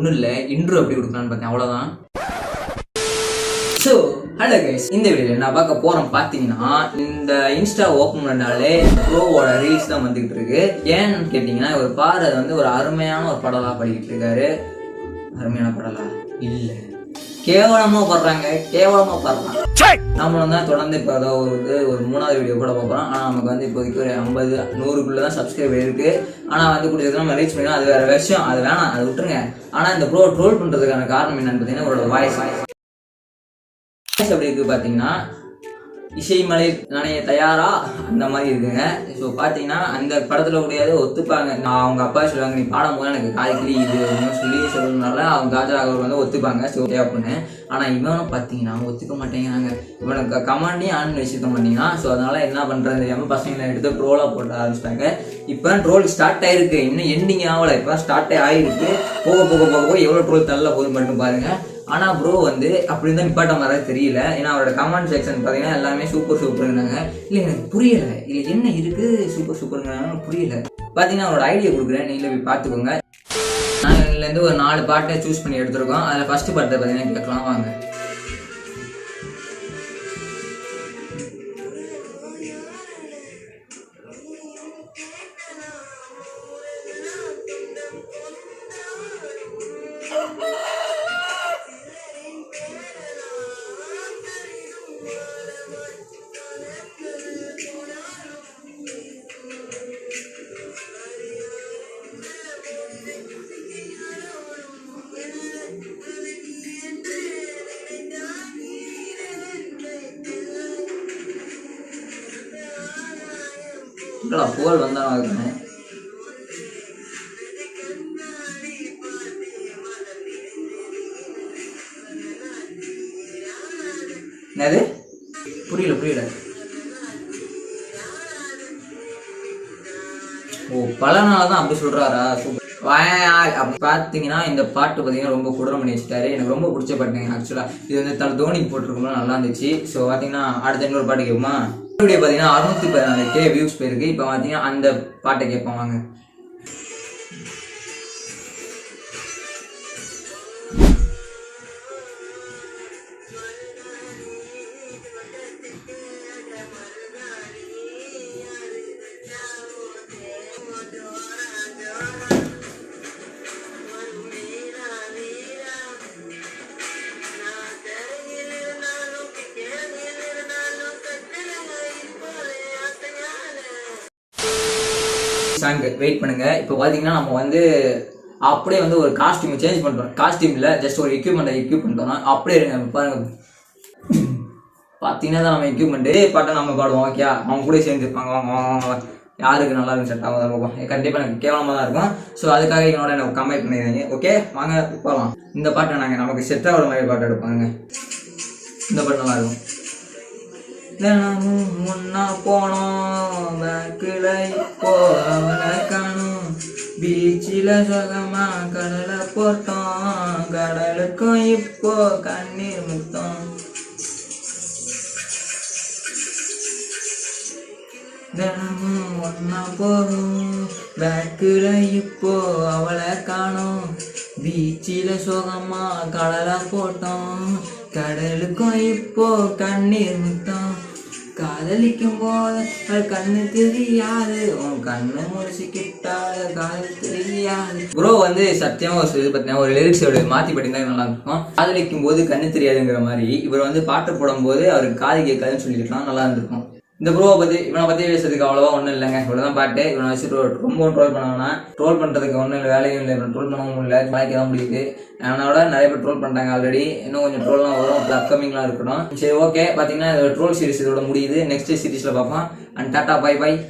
ஒன்றும் இல்லை இன்ட்ரோ எப்படி கொடுக்கலான்னு பார்த்தேன் அவ்வளோதான் ஸோ ஹலோ கைஸ் இந்த வீடியோவில் நான் பார்க்க போகிறோம் பார்த்தீங்கன்னா இந்த இன்ஸ்டா ஓப்பன் பண்ணாலே ப்ரோவோட ரீல்ஸ் தான் வந்துகிட்டு இருக்கு. ஏன்னு கேட்டிங்கன்னா ஒரு பாரு வந்து ஒரு அருமையான ஒரு படலாக படிக்கிட்டு இருக்காரு. அருமையான படலா? இல்லை. கேவலமாக படுறாங்க கேவலமாக படுறாங்க. நம்மளும் தான் தொடர்ந்து இப்போ ஏதோ ஒரு இது ஒரு மூணாவது வீடியோ கூட பார்க்குறோம் ஆனால் நமக்கு வந்து இப்போதைக்கு ஒரு ஐம்பது நூறுக்குள்ளே தான் சப்ஸ்கிரைபர் இருக்குது ஆனால் வந்து கொடுத்தது நம்ம ரீச் பண்ணிக்கலாம் அது வேறு விஷயம். அது வேணாம் அதை விட்டுருங்க. ஆனால் இந்த ப்ரோ ட்ரோல் பண்ணுறதுக்கான காரணம் என்னன்னு பார்த்தீங்கன்னா ஒரு வாய்ஸ் வாய்ஸ் எப்படி இருக்கு பார்த்தீங்கன்னா இசைமலை நானே தயாரா? அந்த மாதிரி இருக்குங்க. ஸோ பார்த்தீங்கன்னா அந்த படத்தில் கூடியது ஒத்துப்பாங்க. நான் அவங்க அப்பா சொல்லுவாங்க நீ பாடும் போது எனக்கு காய்கறி இது சொல்லி சொல்றதுனால அவங்க ராஜா அவர் வந்து ஒத்துப்பாங்க. ஸோ அப்படின்னு. ஆனால் இவனும் பார்த்தீங்கன்னா ஒத்துக்க மாட்டேங்கிறாங்க. இவனுக்கு கமாண்டையும் ஆன் வச்சுக்க மாட்டீங்கன்னா ஸோ அதனால் என்ன பண்ணுறது தெரியாமல் பசங்களை எடுத்து ட்ரோலாக போட ஆரம்பிச்சிட்டாங்க. இப்போ ட்ரோல் ஸ்டார்ட் ஆயிருக்கு. இன்னும் எண்டிங் ஆகலை. இப்போ ஸ்டார்ட்டே ஆகிருக்கு போக போக போக போக எவ்வளோ ட்ரோல் தள்ள போகுது மட்டும் பாருங்கள் ஆனால் ப்ரோ வந்து அப்படி இருந்தால் நிப்பாட்ட மாதிரி தெரியல. ஏன்னா அவரோட கமெண்ட் செக்ஷன் பார்த்தீங்கன்னா எல்லாமே சூப்பர் சூப்பருங்கிறாங்க இல்லை எனக்கு புரியல. இல்லை என்ன இருக்குது சூப்பர் சூப்பருங்கிறாங்க புரியல. பார்த்தீங்கன்னா அவரோட ஐடியா கொடுக்குறேன். நீங்களே போய் பார்த்துக்கோங்க. நான் இதுலேருந்து ஒரு நாலு பாட்டை சூஸ் பண்ணி எடுத்திருக்கோம். அதில் ஃபர்ஸ்ட் பாட்டை பார்த்தீங்கன்னா கேட்கலாம் வாங்க. இல்லடா புகழ் வந்தாலும் இருக்கணும். என்னது? புரியல புரியல. ஓ பல நாள் தான் அப்படி சொல்றாரா? சூப்பர். அப்படி பார்த்தீங்கன்னா இந்த பாட்டு பார்த்தீங்கன்னா ரொம்ப குடரம் பண்ணி வச்சுட்டாரு. எனக்கு ரொம்ப பிடிச்ச பாட்டுங்க ஆக்சுவலாக இது வந்து தலை தோனிக்கு போட்டிருக்கோம்னா நல்லா இருந்துச்சு. ஸோ பார்த்தீங்கன்னா அடுத்த இன்னொரு பாட்டு கேட்குமா வீடியோ பார்த்தீங்கன்னா அறுநூத்தி பதினாலு கே வியூஸ் போயிருக்கு இப்போ பார்த்தீங்கன்னா அந்த பாட்டை கேட்பாங்க சாங் வெயிட் பண்ணுங்க. இப்போ பார்த்தீங்கன்னா நம்ம வந்து அப்படியே வந்து ஒரு காஸ்டியூம் சேஞ்ச் பண்ணுறோம் காஸ்டியூமில் ஜஸ்ட் ஒரு எக்யூப்மெண்ட்டை எக்யூப் பண்ணிட்டோம் அப்படியே இருங்க பாருங்க. பார்த்தீங்கன்னா தான் நம்ம எக்யூப்மெண்ட்டு பாட்டை நம்ம பாடுவோம் ஓகே அவங்க கூட சேர்ந்துருப்பாங்க வாங்க வாங்க யாருக்கு நல்லா இருக்கும் செட் ஆகும் இருக்கும் கண்டிப்பாக எனக்கு கேவலமாக தான் இருக்கும். ஸோ அதுக்காக என்னோட எனக்கு கம்பேர் பண்ணிடுறீங்க ஓகே வாங்க போகலாம் இந்த பாட்டை நாங்கள் நமக்கு செட் ஆகிற மாதிரி பாட்டு எடுப்பாங்க. இந்த பாட்டு நல்லா இருக்கும். தினமும் முன்னா போனோம். கிளை இப்போ அவனை காணும் பீச்சில் சுகமா கடலை போட்டோம். கடலுக்கும் இப்போ கண்ணீர் முத்தம். தினமும் ஒன்னா போகும். பேக்கில் இப்போ அவளை காணும். பீச்சில் சுகமா கடலை போட்டோம். கடலுக்கும் இப்போ கண்ணீர் முத்தம். காதலிக்கும் போது கண்ணு தெரியாது. உன் கண்ணு முடிச்சுக்கிட்டால காதல் தெரியாது. ப்ரோ வந்து சத்தியமா ஒரு இது பார்த்தீங்கன்னா ஒரு லிரிக்ஸோட மாற்றி படிந்தா நல்லா இருக்கும். காதலிக்கும் போது கண்ணு தெரியாதுங்கிற மாதிரி இவர் வந்து பாட்டு போடும்போது அவருக்கு காது கேட்காதுன்னு சொல்லியிருக்கலாம் நல்லா இருந்திருக்கும். இந்த ப்ரோவை பற்றி இவனை பற்றி பேசுறதுக்கு அவ்வளோவா ஒன்றும் இல்லைங்க. இவ்வளோதான் பாட்டு. இவனை வச்சு ட்ரோ- ரொம்ப ட்ரோல் பண்ண ட்ரோல் பண்ணுறதுக்கு ஒன்றும் இல்லை வேலையும் இல்லை. ட்ரோல் பண்ணவும் முடியல வாய்க்க தான் முடியுது அவனோட நிறைய பேர் ட்ரோல் பண்ணிட்டாங்க ஆல்ரெடி இன்னும் கொஞ்சம் ட்ரோல்லாம் வரும். அப்கமிங்லாம் இருக்கட்டும். சரி ஓகே பார்த்தீங்கன்னா இதோட ட்ரோல் சீரிஸ் இதோட முடியுது. நெக்ஸ்ட் சீரிஸில் பார்ப்போம். And tata bye by